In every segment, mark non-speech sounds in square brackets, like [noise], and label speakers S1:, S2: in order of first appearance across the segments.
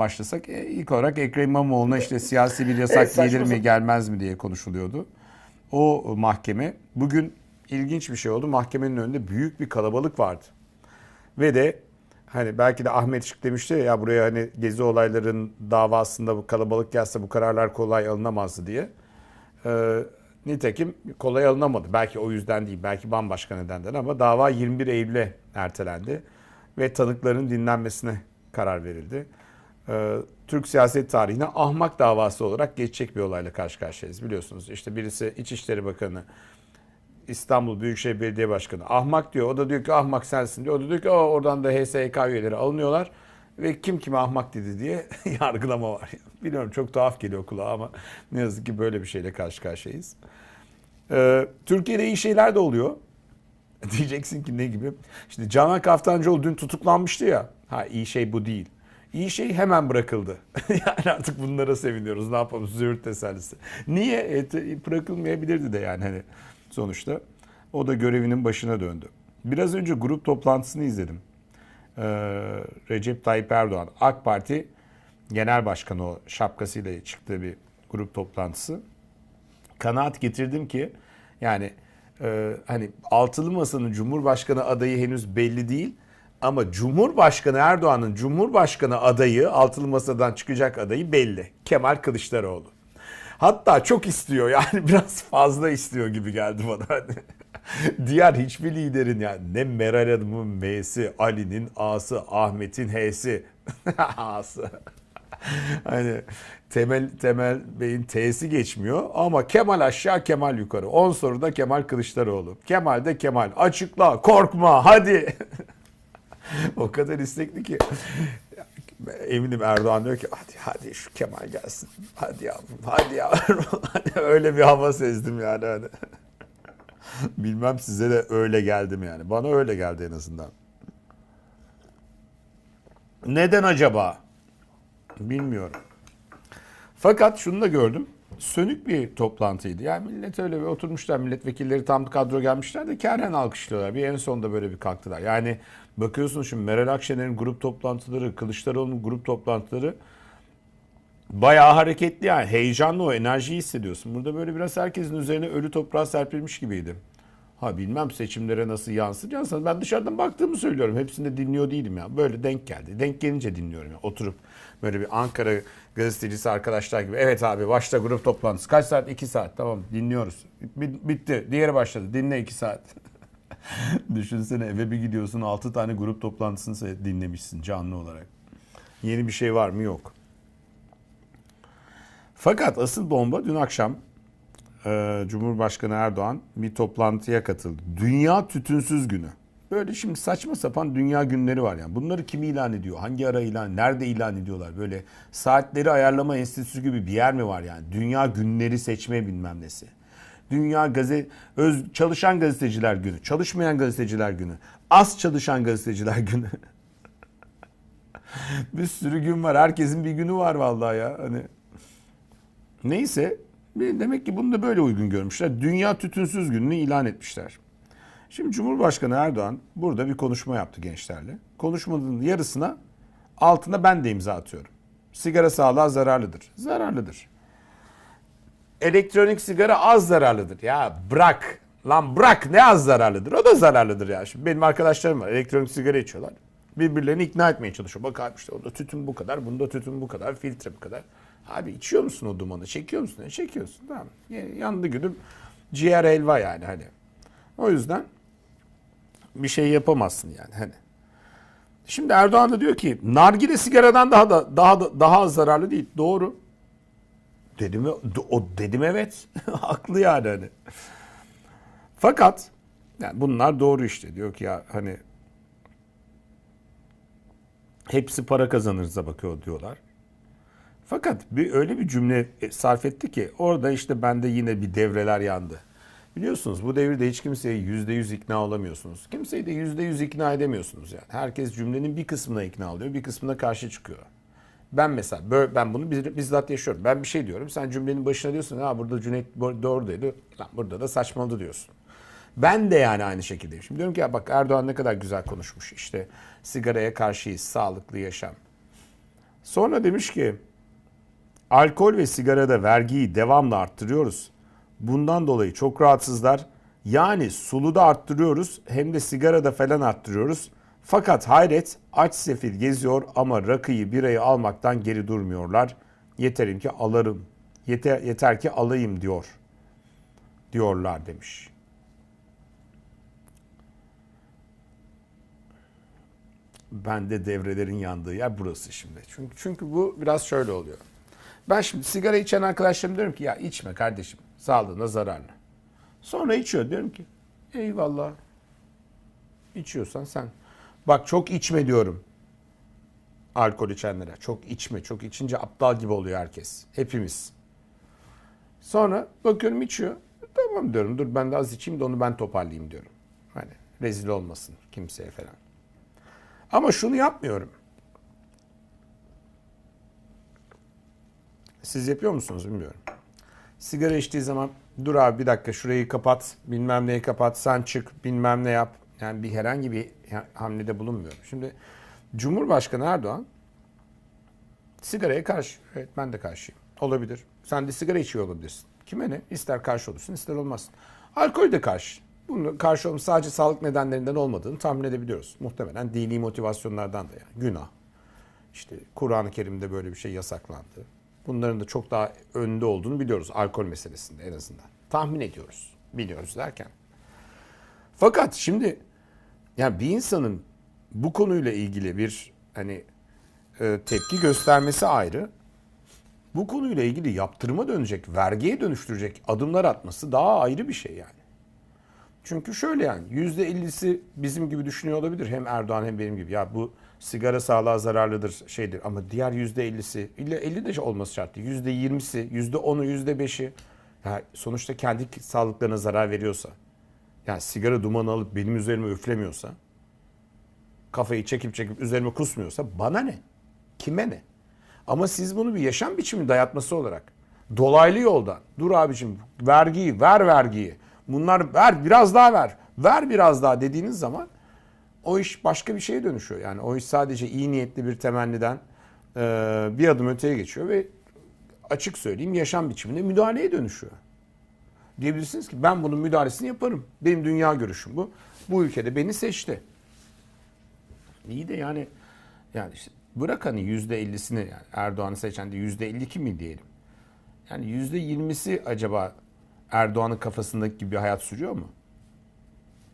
S1: başlasak e, ilk olarak Ekrem İmamoğlu'na işte siyasi bir yasak
S2: Evet,
S1: gelir mi gelmez mi diye konuşuluyordu. O mahkeme bugün ilginç bir şey oldu. Mahkemenin önünde büyük bir kalabalık vardı. Ve de hani belki de Ahmet Şık demişti ya, ya buraya hani gezi olayların davasında bu kalabalık gelse bu kararlar kolay alınamazdı diye. Ee, nitekim kolay alınamadı. Belki o yüzden değil, belki bambaşka nedenden ama dava 21 Eylül'e ertelendi ve tanıkların dinlenmesine karar verildi. Ee, Türk siyaset tarihine ahmak davası olarak geçecek bir olayla karşı karşıyayız biliyorsunuz. İşte birisi İçişleri Bakanı, İstanbul Büyükşehir Belediye Başkanı ahmak diyor. O da diyor ki ahmak sensin diyor. O da diyor ki "Aa, oradan da HSYK üyeleri alınıyorlar. Ve kim kime ahmak dedi diye [laughs] yargılama var. Biliyorum çok tuhaf geliyor kulağa ama ne yazık ki böyle bir şeyle karşı karşıyayız. Ee, Türkiye'de iyi şeyler de oluyor. [laughs] Diyeceksin ki ne gibi? İşte Canan Kaftancıoğlu dün tutuklanmıştı ya. Ha iyi şey bu değil. İyi şey hemen bırakıldı. [laughs] yani artık bunlara seviniyoruz. Ne yapalım? Züğürt tesellisi. Niye? E, te- bırakılmayabilirdi de yani hani sonuçta. O da görevinin başına döndü. Biraz önce grup toplantısını izledim. Ee, Recep Tayyip Erdoğan, AK Parti Genel Başkanı o şapkasıyla çıktığı bir grup toplantısı kanaat getirdim ki yani e, hani altılı masanın cumhurbaşkanı adayı henüz belli değil ama Cumhurbaşkanı Erdoğan'ın Cumhurbaşkanı adayı altılı masadan çıkacak adayı belli. Kemal Kılıçdaroğlu. Hatta çok istiyor yani [laughs] biraz fazla istiyor gibi geldi bana. [laughs] Diğer hiçbir liderin yani ne Meral Hanım'ın M'si, Ali'nin A'sı, Ahmet'in H'si. [laughs] A'sı. hani Temel Temel Bey'in T'si geçmiyor ama Kemal aşağı Kemal yukarı. 10 soruda Kemal Kılıçdaroğlu. Kemal de Kemal. Açıkla, korkma, hadi. O kadar istekli ki eminim Erdoğan diyor ki hadi hadi şu Kemal gelsin. Hadi yavrum, hadi yavrum. [laughs] Hani öyle bir hava sezdim yani hani. Bilmem size de öyle geldim yani. Bana öyle geldi en azından. Neden acaba? Bilmiyorum. Fakat şunu da gördüm. Sönük bir toplantıydı. Yani millet öyle bir oturmuşlar. Milletvekilleri tam kadro gelmişler de kerhen alkışlıyorlar. Bir en sonunda böyle bir kalktılar. Yani bakıyorsun şimdi Meral Akşener'in grup toplantıları, Kılıçdaroğlu'nun grup toplantıları bayağı hareketli yani. Heyecanlı o enerjiyi hissediyorsun. Burada böyle biraz herkesin üzerine ölü toprağa serpilmiş gibiydi. Ha bilmem seçimlere nasıl yansır. Yansır. Ben dışarıdan baktığımı söylüyorum. Hepsini de dinliyor değilim ya. Böyle denk geldi. Denk gelince dinliyorum ya. Oturup böyle bir Ankara gazetecisi arkadaşlar gibi. Evet abi başta grup toplantısı. Kaç saat? 2 saat. Tamam dinliyoruz. Bi- Bitti. Diğeri başladı. Dinle 2 saat. [laughs] Düşünsene eve bir gidiyorsun 6 tane grup toplantısını dinlemişsin canlı olarak. Yeni bir şey var mı? Yok. Fakat asıl bomba dün akşam e, Cumhurbaşkanı Erdoğan bir toplantıya katıldı. Dünya Tütünsüz Günü. Böyle şimdi saçma sapan dünya günleri var yani. Bunları kim ilan ediyor? Hangi ara ilan? Nerede ilan ediyorlar? Böyle saatleri ayarlama enstitüsü gibi bir yer mi var yani? Dünya günleri seçme bilmem nesi. Dünya gazete öz çalışan gazeteciler günü, çalışmayan gazeteciler günü, az çalışan gazeteciler günü. [laughs] bir sürü gün var. Herkesin bir günü var vallahi ya. Hani Neyse demek ki bunu da böyle uygun görmüşler. Dünya Tütünsüz Günü'nü ilan etmişler. Şimdi Cumhurbaşkanı Erdoğan burada bir konuşma yaptı gençlerle. Konuşmanın yarısına altına ben de imza atıyorum. Sigara sağlığa zararlıdır. Zararlıdır. Elektronik sigara az zararlıdır. Ya bırak. Lan bırak ne az zararlıdır. O da zararlıdır ya. Şimdi benim arkadaşlarım var. Elektronik sigara içiyorlar. Birbirlerini ikna etmeye çalışıyor. Bak abi işte onda tütün bu kadar, bunda tütün bu kadar, filtre bu kadar. Abi içiyor musun o dumanı? Çekiyor musun? E, çekiyorsun. Tamam. Yandı gülüm. Ciğer helva yani hani. O yüzden bir şey yapamazsın yani hani. Şimdi Erdoğan da diyor ki nargile sigaradan daha da daha da, daha az zararlı değil. Doğru. Dedim o dedim evet. [laughs] Haklı yani hani. Fakat yani bunlar doğru işte. Diyor ki ya hani hepsi para kazanırıza bakıyor diyorlar. Fakat bir öyle bir cümle e, sarf etti ki orada işte bende yine bir devreler yandı. Biliyorsunuz bu devirde hiç kimseye yüzde yüz ikna olamıyorsunuz. Kimseyi de yüzde yüz ikna edemiyorsunuz yani. Herkes cümlenin bir kısmına ikna oluyor, bir kısmına karşı çıkıyor. Ben mesela böyle, ben bunu biz- bizzat yaşıyorum. Ben bir şey diyorum. Sen cümlenin başına diyorsun ha burada Cüneyt doğru dedi. Lan burada da saçmaladı diyorsun. Ben de yani aynı şekildeyim. Şimdi diyorum ki ya bak Erdoğan ne kadar güzel konuşmuş. İşte sigaraya karşıyız, sağlıklı yaşam. Sonra demiş ki alkol ve sigarada vergiyi devamlı arttırıyoruz. Bundan dolayı çok rahatsızlar. Yani sulu da arttırıyoruz hem de sigarada falan arttırıyoruz. Fakat hayret aç sefil geziyor ama rakıyı birayı almaktan geri durmuyorlar. Yeterim ki alırım. Yeter, yeter ki alayım diyor. Diyorlar demiş. Ben de devrelerin yandığı yer burası şimdi. Çünkü çünkü bu biraz şöyle oluyor. Ben şimdi sigara içen arkadaşlarım diyorum ki ya içme kardeşim. Sağlığına zararlı. Sonra içiyor diyorum ki eyvallah. İçiyorsan sen. Bak çok içme diyorum. Alkol içenlere. Çok içme. Çok içince aptal gibi oluyor herkes. Hepimiz. Sonra bakıyorum içiyor. Tamam diyorum dur ben de az içeyim de onu ben toparlayayım diyorum. Hani rezil olmasın kimseye falan. Ama şunu yapmıyorum. Siz yapıyor musunuz bilmiyorum. Sigara içtiği zaman dur abi bir dakika şurayı kapat, bilmem neyi kapat, sen çık, bilmem ne yap. Yani bir herhangi bir hamlede bulunmuyorum. Şimdi Cumhurbaşkanı Erdoğan sigaraya karşı. Evet ben de karşıyım. Olabilir. Sen de sigara içiyor olabilirsin. Kime ne? İster karşı olursun ister olmazsın. Alkol de karşı. Bunun karşı olması sadece sağlık nedenlerinden olmadığını tahmin edebiliyoruz. Muhtemelen dini motivasyonlardan da yani. Günah. İşte Kur'an-ı Kerim'de böyle bir şey yasaklandı. Bunların da çok daha önde olduğunu biliyoruz alkol meselesinde en azından. Tahmin ediyoruz. Biliyoruz derken. Fakat şimdi yani bir insanın bu konuyla ilgili bir hani e, tepki göstermesi ayrı. Bu konuyla ilgili yaptırıma dönecek, vergiye dönüştürecek adımlar atması daha ayrı bir şey yani. Çünkü şöyle yani yüzde ellisi bizim gibi düşünüyor olabilir. Hem Erdoğan hem benim gibi. Ya bu sigara sağlığa zararlıdır şeydir. Ama diğer yüzde ellisi, illa elli de olması şart değil. Yüzde yirmisi, yüzde onu, yüzde beşi. Ya sonuçta kendi sağlıklarına zarar veriyorsa. Yani sigara dumanı alıp benim üzerime üflemiyorsa. Kafayı çekip çekip üzerime kusmuyorsa bana ne? Kime ne? Ama siz bunu bir yaşam biçimi dayatması olarak dolaylı yoldan dur abicim vergiyi ver vergiyi bunlar ver biraz daha ver ver biraz daha dediğiniz zaman o iş başka bir şeye dönüşüyor. Yani o iş sadece iyi niyetli bir temenniden e, bir adım öteye geçiyor ve açık söyleyeyim yaşam biçiminde müdahaleye dönüşüyor. Diyebilirsiniz ki ben bunun müdahalesini yaparım. Benim dünya görüşüm bu. Bu ülkede beni seçti. İyi de yani yani işte bırak hani yüzde ellisini yani Erdoğan'ı seçen de yüzde elli iki mi diyelim. Yani yüzde yirmisi acaba Erdoğan'ın kafasındaki gibi bir hayat sürüyor mu?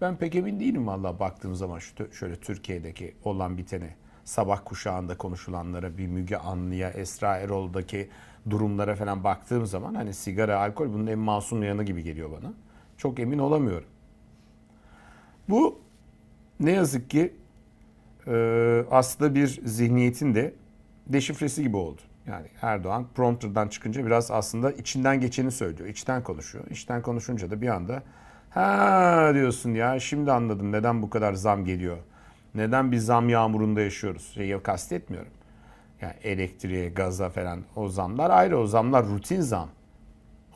S1: Ben pek emin değilim valla baktığım zaman şu şöyle Türkiye'deki olan biteni sabah kuşağında konuşulanlara bir Müge Anlı'ya Esra Erol'daki durumlara falan baktığım zaman hani sigara, alkol bunun en masum yanı gibi geliyor bana. Çok emin olamıyorum. Bu ne yazık ki aslında bir zihniyetin de deşifresi gibi oldu. Yani Erdoğan prompterdan çıkınca biraz aslında içinden geçeni söylüyor. içten konuşuyor. İçten konuşunca da bir anda ha diyorsun ya şimdi anladım neden bu kadar zam geliyor. Neden bir zam yağmurunda yaşıyoruz? Şeyi kastetmiyorum. Yani elektriğe, gaza falan o zamlar ayrı. O zamlar rutin zam.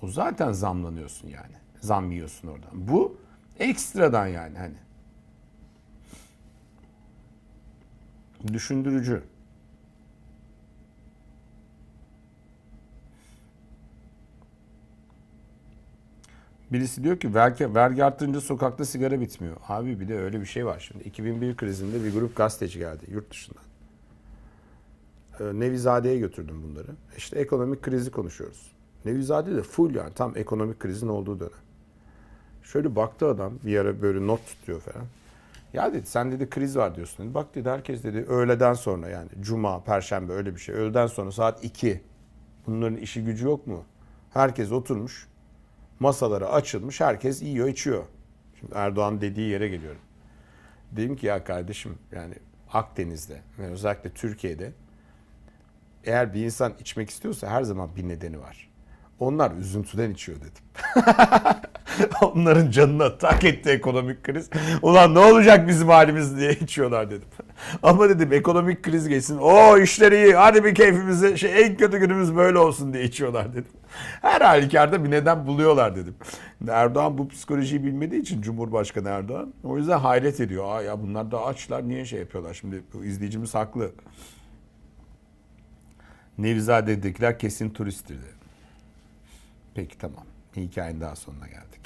S1: O zaten zamlanıyorsun yani. Zam yiyorsun oradan. Bu ekstradan yani hani. Düşündürücü. Birisi diyor ki vergi, vergi arttırınca sokakta sigara bitmiyor. Abi bir de öyle bir şey var şimdi. 2001 krizinde bir grup gazeteci geldi yurt dışından. Ee, Nevizade'ye götürdüm bunları. İşte ekonomik krizi konuşuyoruz. Nevizade de full yani tam ekonomik krizin olduğu dönem. Şöyle baktı adam bir ara böyle not tutuyor falan. Ya dedi sen dedi kriz var diyorsun dedi. Bak dedi herkes dedi öğleden sonra yani cuma, perşembe öyle bir şey. Öğleden sonra saat 2. Bunların işi gücü yok mu? Herkes oturmuş. Masaları açılmış. Herkes yiyor içiyor. Şimdi Erdoğan dediği yere geliyorum. Dedim ki ya kardeşim yani Akdeniz'de ve özellikle Türkiye'de eğer bir insan içmek istiyorsa her zaman bir nedeni var. Onlar üzüntüden içiyor dedim. [laughs] [laughs] Onların canına tak etti ekonomik kriz. Ulan ne olacak bizim halimiz diye içiyorlar dedim. [laughs] Ama dedim ekonomik kriz geçsin. O işleri iyi. Hadi bir keyfimize şey en kötü günümüz böyle olsun diye içiyorlar dedim. [laughs] Her halükarda bir neden buluyorlar dedim. Erdoğan bu psikolojiyi bilmediği için Cumhurbaşkanı Erdoğan o yüzden hayret ediyor. Aa ya bunlar da açlar niye şey yapıyorlar? Şimdi izleyicimiz haklı. Nevizade'dekiler kesin turisttir dedi. Peki tamam. Hikayenin daha sonuna geldik.